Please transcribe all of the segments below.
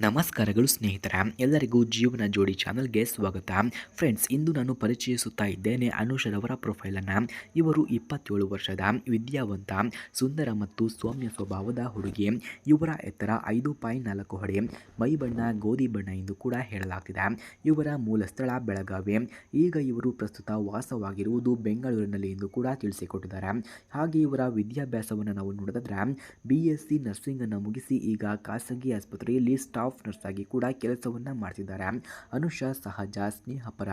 ನಮಸ್ಕಾರಗಳು ಸ್ನೇಹಿತರ, ಎಲ್ಲರಿಗೂ ಜೀವನ ಜೋಡಿ ಚಾನಲ್ಗೆ ಸ್ವಾಗತ. ಫ್ರೆಂಡ್ಸ್, ಇಂದು ನಾನು ಪರಿಚಯಿಸುತ್ತಾ ಇದ್ದೇನೆ ಅನುಷರವರ ಪ್ರೊಫೈಲನ್ನು. ಇವರು ಇಪ್ಪತ್ತೇಳು ವರ್ಷದ ವಿದ್ಯಾವಂತ, ಸುಂದರ ಮತ್ತು ಸೌಮ್ಯ ಸ್ವಭಾವದ ಹುಡುಗಿ. ಇವರ ಎತ್ತರ ಐದು ಪಾಯಿಂಟ್ ನಾಲ್ಕು ಅಡಿ ಮೈ ಬಣ್ಣ, ಗೋಧಿ ಬಣ್ಣ ಎಂದು ಕೂಡ ಹೇಳಲಾಗ್ತಿದೆ. ಇವರ ಮೂಲ ಸ್ಥಳ ಬೆಳಗಾವಿ. ಈಗ ಇವರು ಪ್ರಸ್ತುತ ವಾಸವಾಗಿರುವುದು ಬೆಂಗಳೂರಿನಲ್ಲಿ ಎಂದು ಕೂಡ ತಿಳಿಸಿಕೊಟ್ಟಿದ್ದಾರೆ. ಹಾಗೆ ಇವರ ವಿದ್ಯಾಭ್ಯಾಸವನ್ನು ನಾವು ನೋಡಿದ್ರೆ ಬಿ ಎಸ್ ಸಿ ನರ್ಸಿಂಗನ್ನು ಮುಗಿಸಿ ಈಗ ಖಾಸಗಿ ಆಸ್ಪತ್ರೆಯಲ್ಲಿ ಸ್ಟಾಫ್ ನರ್ಸ್ ಆಗಿ ಕೂಡ ಕೆಲಸವನ್ನು ಮಾಡ್ತಿದ್ದಾರೆ. ಅನುಷಾ ಸಹಜ ಸ್ನೇಹಪರ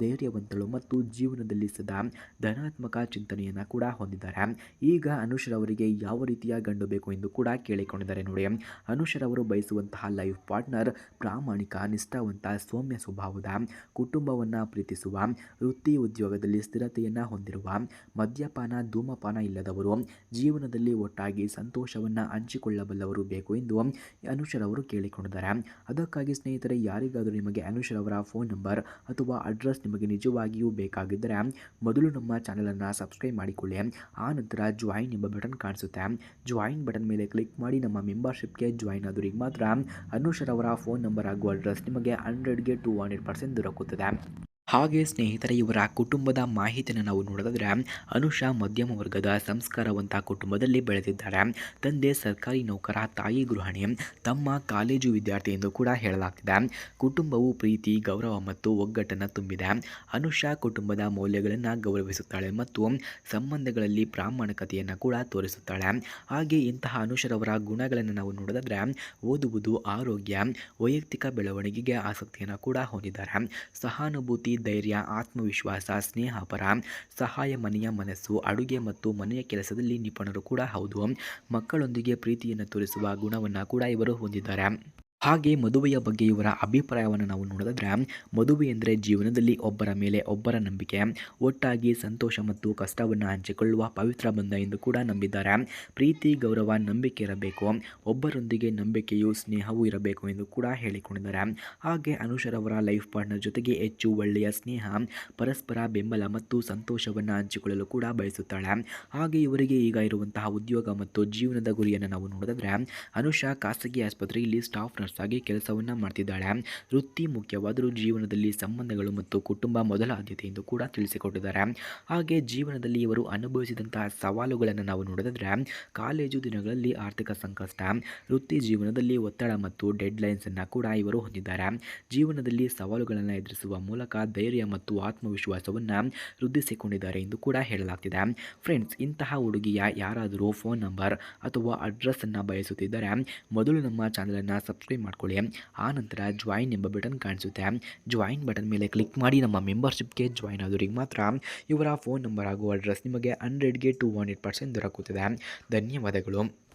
ಧೈರ್ಯವಂತಳು ಮತ್ತು ಜೀವನದಲ್ಲಿ ಸದಾ ಧನಾತ್ಮಕ ಚಿಂತನೆಯನ್ನು ಕೂಡ ಹೊಂದಿದ್ದಾರೆ. ಈಗ ಅನುಷರವರಿಗೆ ಯಾವ ರೀತಿಯ ಗಂಡು ಬೇಕು ಎಂದು ಕೂಡ ಕೇಳಿಕೊಂಡಿದ್ದಾರೆ ನೋಡಿ. ಅನುಷರವರು ಬಯಸುವಂತಹ ಲೈಫ್ ಪಾರ್ಟ್ನರ್, ಪ್ರಾಮಾಣಿಕ, ನಿಷ್ಠಾವಂತ, ಸೌಮ್ಯ ಸ್ವಭಾವದ, ಕುಟುಂಬವನ್ನು ಪ್ರೀತಿಸುವ, ವೃತ್ತಿ ಉದ್ಯೋಗದಲ್ಲಿ ಸ್ಥಿರತೆಯನ್ನು ಹೊಂದಿರುವ, ಮದ್ಯಪಾನ, ಧೂಮಪಾನ ಇಲ್ಲದವರು, ಜೀವನದಲ್ಲಿ ಒಟ್ಟಾಗಿ ಸಂತೋಷವನ್ನು ಹಂಚಿಕೊಳ್ಳಬಲ್ಲವರು ಬೇಕು ಎಂದು ಅನುಷರವರು ಕೇಳಿಕೊಂಡಿದ್ದಾರೆ. ಅದಕ್ಕಾಗಿ ಸ್ನೇಹಿತರೆ, ಯಾರಿಗಾದರೂ ನಿಮಗೆ ಅನುಷರವರ ಫೋನ್ ನಂಬರ್ ಅಥವಾ ಅಡ್ರೆಸ್ ನಿಮಗೆ ನಿಜವಾಗಿಯೂ ಬೇಕಾಗಿದ್ದರೆ, ಮೊದಲು ನಮ್ಮ ಚಾನಲನ್ನು ಸಬ್ಸ್ಕ್ರೈಬ್ ಮಾಡಿಕೊಳ್ಳಿ. ಆ ನಂತರ ಜಾಯಿನ್ ಎಂಬ ಬಟನ್ ಕಾಣಿಸುತ್ತೆ. ಜಾಯಿನ್ ಬಟನ್ ಮೇಲೆ ಕ್ಲಿಕ್ ಮಾಡಿ ನಮ್ಮ ಮೆಂಬರ್ಶಿಪ್ಗೆ ಜಾಯಿನ್ ಆದವರಿಗೆ ಮಾತ್ರ ಅನುಷರವರ ಫೋನ್ ನಂಬರ್ ಹಾಗೂ ಅಡ್ರೆಸ್ ನಿಮಗೆ ಹಂಡ್ರೆಡ್ಗೆ ಟು ಹಂಡ್ರೆಡ್ ಪರ್ಸೆಂಟ್ ದೊರಕುತ್ತದೆ. ಹಾಗೆ ಸ್ನೇಹಿತರೆ, ಇವರ ಕುಟುಂಬದ ಮಾಹಿತಿಯನ್ನು ನಾವು ನೋಡಿದ್ರೆ, ಅನುಷಾ ಮಧ್ಯಮ ವರ್ಗದ ಸಂಸ್ಕಾರವಂತ ಕುಟುಂಬದಲ್ಲಿ ಬೆಳೆದಿದ್ದಾರೆ. ತಂದೆ, ಸರ್ಕಾರಿ ನೌಕರ, ತಾಯಿ ಗೃಹಿಣಿ, ತಮ್ಮ ಕಾಲೇಜು ವಿದ್ಯಾರ್ಥಿ ಎಂದು ಕೂಡ ಹೇಳಲಾಗ್ತಿದೆ. ಕುಟುಂಬವು ಪ್ರೀತಿ, ಗೌರವ ಮತ್ತು ಒಗ್ಗಟ್ಟನ್ನು ತುಂಬಿದೆ. ಅನುಷಾ ಕುಟುಂಬದ ಮೌಲ್ಯಗಳನ್ನು ಗೌರವಿಸುತ್ತಾಳೆ ಮತ್ತು ಸಂಬಂಧಗಳಲ್ಲಿ ಪ್ರಾಮಾಣಿಕತೆಯನ್ನು ಕೂಡ ತೋರಿಸುತ್ತಾಳೆ. ಹಾಗೆ ಇಂತಹ ಅನುಷರವರ ಗುಣಗಳನ್ನು ನಾವು ನೋಡಿದ್ರೆ, ಓದುವುದು, ಆರೋಗ್ಯ, ವೈಯಕ್ತಿಕ ಬೆಳವಣಿಗೆಗೆ ಆಸಕ್ತಿಯನ್ನು ಕೂಡ ಹೊಂದಿದ್ದಾರೆ. ಸಹಾನುಭೂತಿ ಧೈರ್ಯ, ಆತ್ಮವಿಶ್ವಾಸ ಸ್ನೇಹಪರ ಸಹಾಯ, ಮನೆಯ ಮನಸ್ಸು, ಅಡುಗೆ ಮತ್ತು ಮನೆಯ ಕೆಲಸದಲ್ಲಿ ನಿಪುಣರು ಕೂಡ ಹೌದು. ಮಕ್ಕಳೊಂದಿಗೆ ಪ್ರೀತಿಯನ್ನು ತೋರಿಸುವ ಗುಣವನ್ನು ಕೂಡ ಇವರು ಹೊಂದಿದ್ದಾರೆ. ಹಾಗೆ ಮದುವೆಯ ಬಗ್ಗೆ ಇವರ ಅಭಿಪ್ರಾಯವನ್ನು ನಾವು ನೋಡಿದ್ರೆ ಮದುವೆ ಎಂದರೆ ಜೀವನದಲ್ಲಿ ಒಬ್ಬರ ಮೇಲೆ ಒಬ್ಬರ ನಂಬಿಕೆ, ಒಟ್ಟಾಗಿ ಸಂತೋಷ ಮತ್ತು ಕಷ್ಟವನ್ನು ಹಂಚಿಕೊಳ್ಳುವ ಪವಿತ್ರ ಬಂಧ ಎಂದು ಕೂಡ ನಂಬಿದ್ದಾರೆ. ಪ್ರೀತಿ, ಗೌರವ, ನಂಬಿಕೆ ಇರಬೇಕು. ಒಬ್ಬರೊಂದಿಗೆ ನಂಬಿಕೆಯು, ಸ್ನೇಹವೂ ಇರಬೇಕು ಎಂದು ಕೂಡ ಹೇಳಿಕೊಂಡಿದ್ದಾರೆ. ಹಾಗೆ ಅನುಷರವರ ಲೈಫ್ ಪಾರ್ಟ್ನರ್ ಜೊತೆಗೆ ಹೆಚ್ಚು ಒಳ್ಳೆಯ ಸ್ನೇಹ, ಪರಸ್ಪರ ಬೆಂಬಲ ಮತ್ತು ಸಂತೋಷವನ್ನು ಹಂಚಿಕೊಳ್ಳಲು ಕೂಡ ಬಯಸುತ್ತಾಳೆ. ಹಾಗೆ ಇವರಿಗೆ ಈಗ ಇರುವಂತಹ ಉದ್ಯೋಗ ಮತ್ತು ಜೀವನದ ಗುರಿಯನ್ನು ನಾವು ನೋಡಿದ್ರೆ ಅನುಷಾ ಖಾಸಗಿ ಆಸ್ಪತ್ರೆಯಲ್ಲಿ ಸ್ಟಾಫ್ ಆಗಿ ಕೆಲಸವನ್ನು ಮಾಡ್ತಿದ್ದಾಳೆ. ವೃತ್ತಿ ಮುಖ್ಯವಾದರೂ ಜೀವನದಲ್ಲಿ ಸಂಬಂಧಗಳು ಮತ್ತು ಕುಟುಂಬ ಮೊದಲ ಆದ್ಯತೆ ಎಂದು ಕೂಡ ತಿಳಿಸಿಕೊಟ್ಟಿದ್ದಾರೆ. ಹಾಗೆ ಜೀವನದಲ್ಲಿ ಇವರು ಅನುಭವಿಸಿದಂತಹ ಸವಾಲುಗಳನ್ನು ನಾವು ನೋಡಿದ್ರೆ, ಕಾಲೇಜು ದಿನಗಳಲ್ಲಿ ಆರ್ಥಿಕ ಸಂಕಷ್ಟ, ವೃತ್ತಿ ಜೀವನದಲ್ಲಿ ಒತ್ತಡ ಮತ್ತು ಡೆಡ್ ಲೈನ್ಸನ್ನು ಕೂಡ ಇವರು ಹೊಂದಿದ್ದಾರೆ. ಜೀವನದಲ್ಲಿ ಸವಾಲುಗಳನ್ನು ಎದುರಿಸುವ ಮೂಲಕ ಧೈರ್ಯ ಮತ್ತು ಆತ್ಮವಿಶ್ವಾಸವನ್ನು ವೃದ್ಧಿಸಿಕೊಂಡಿದ್ದಾರೆ ಎಂದು ಕೂಡ ಹೇಳಲಾಗ್ತಿದೆ. ಫ್ರೆಂಡ್ಸ್, ಇಂತಹ ಹುಡುಗಿಯ ಯಾರಾದರೂ ಫೋನ್ ನಂಬರ್ ಅಥವಾ ಅಡ್ರೆಸ್ಸನ್ನು ಬಯಸುತ್ತಿದ್ದರೆ, ಮೊದಲು ನಮ್ಮ ಚಾನಲನ್ನು ಸಬ್ಸ್ಕ್ರೈಬ್ ಮಾಡ್ಕೊಳ್ಳಿ? ಆ ನಂತರ ಜಾಯಿನ್ ಎಂಬ ಬಟನ್ ಕಾಣಿಸುತ್ತೆ. ಜಾಯಿನ್ ಬಟನ್ ಮೇಲೆ ಕ್ಲಿಕ್ ಮಾಡಿ ನಮ್ಮ ಮೆಂಬರ್ಶಿಪ್ಗೆ ಜಾಯಿನ್ ಆದವರಿಗೆ ಮಾತ್ರ ಇವರ ಫೋನ್ ನಂಬರ್ ಹಾಗೂ ಅಡ್ರೆಸ್ ನಿಮಗೆ ಹಂಡ್ರೆಡ್ಗೆ ಟು ಹಂಡ್ರೆಡ್ ಪರ್ಸೆಂಟ್ ದೊರಕುತ್ತದೆ. ಧನ್ಯವಾದಗಳು.